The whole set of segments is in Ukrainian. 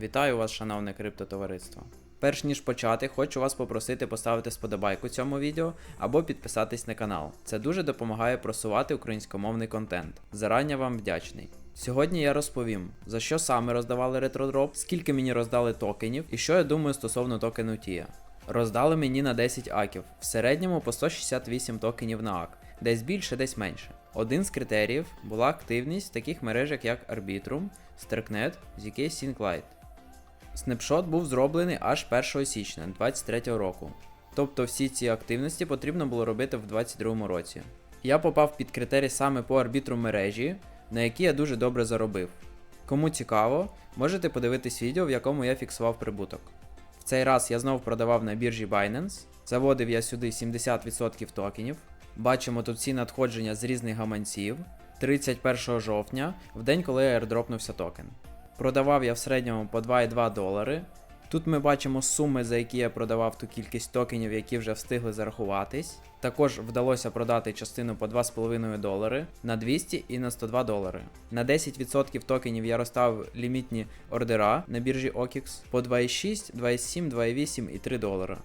Вітаю вас, шановне криптотовариство. Перш ніж почати, хочу вас попросити поставити сподобайку цьому відео або підписатись на канал. Це дуже допомагає просувати українськомовний контент. Зарані вам вдячний. Сьогодні я розповім, за що саме роздавали ретродроп, скільки мені роздали токенів і що я думаю стосовно токену TIA. Роздали мені на 10 аків, в середньому по 168 токенів на ак, десь більше, десь менше. Один з критеріїв була активність в таких мережах як Arbitrum, Starknet, ZK SyncLight. Снапшот був зроблений аж 1 січня 2023 року. Тобто всі ці активності потрібно було робити в 2022 році. Я попав під критерій саме по арбітру мережі, на які я дуже добре заробив. Кому цікаво, можете подивитись відео, в якому я фіксував прибуток. В цей раз я знов продавав на біржі Binance, заводив я сюди 70% токенів. Бачимо тут всі надходження з різних гаманців 31 жовтня, в день, коли аірдропнувся токен. Продавав я в середньому по 2,2 долари. Тут ми бачимо суми, за які я продавав ту кількість токенів, які вже встигли зарахуватись. Також вдалося продати частину по 2,5 долари на 200 і на 102 долари. На 10% токенів я розставив лімітні ордера на біржі OKX по 2,6, 2,7, 2,8 і 3 долара.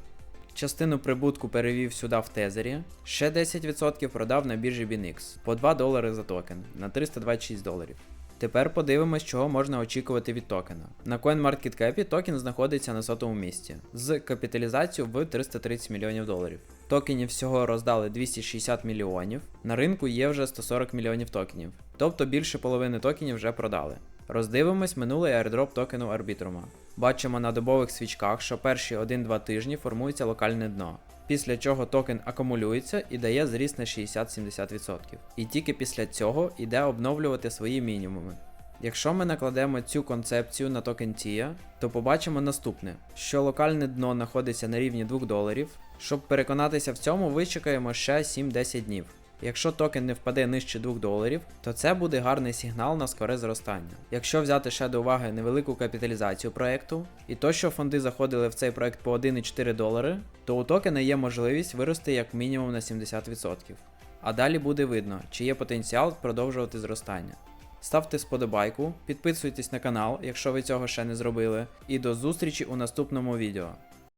Частину прибутку перевів сюди в тезері. Ще 10% продав на біржі BNX по 2 долари за токен на 326 доларів. Тепер подивимось, чого можна очікувати від токена. На CoinMarketCap токен знаходиться на сотому місці з капіталізацією в 330 мільйонів доларів. Токенів всього роздали 260 мільйонів. На ринку є вже 140 мільйонів токенів, тобто більше половини токенів вже продали. Роздивимось минулий airdrop токену Arbitrum. Бачимо на добових свічках, що перші 1-2 тижні формується локальне дно. Після чого токен акумулюється і дає зріст на 60-70%. І тільки після цього йде обновлювати свої мінімуми. Якщо ми накладемо цю концепцію на токен TIA, то побачимо наступне: що локальне дно знаходиться на рівні 2 доларів. Щоб переконатися в цьому, вичекаємо ще 7-10 днів. Якщо токен не впаде нижче 2 доларів, то це буде гарний сигнал на скоре зростання. Якщо взяти ще до уваги невелику капіталізацію проекту, і то, що фонди заходили в цей проект по 1,4 долари, то у токена є можливість вирости як мінімум на 70%. А далі буде видно, чи є потенціал продовжувати зростання. Ставте сподобайку, підписуйтесь на канал, якщо ви цього ще не зробили, і до зустрічі у наступному відео.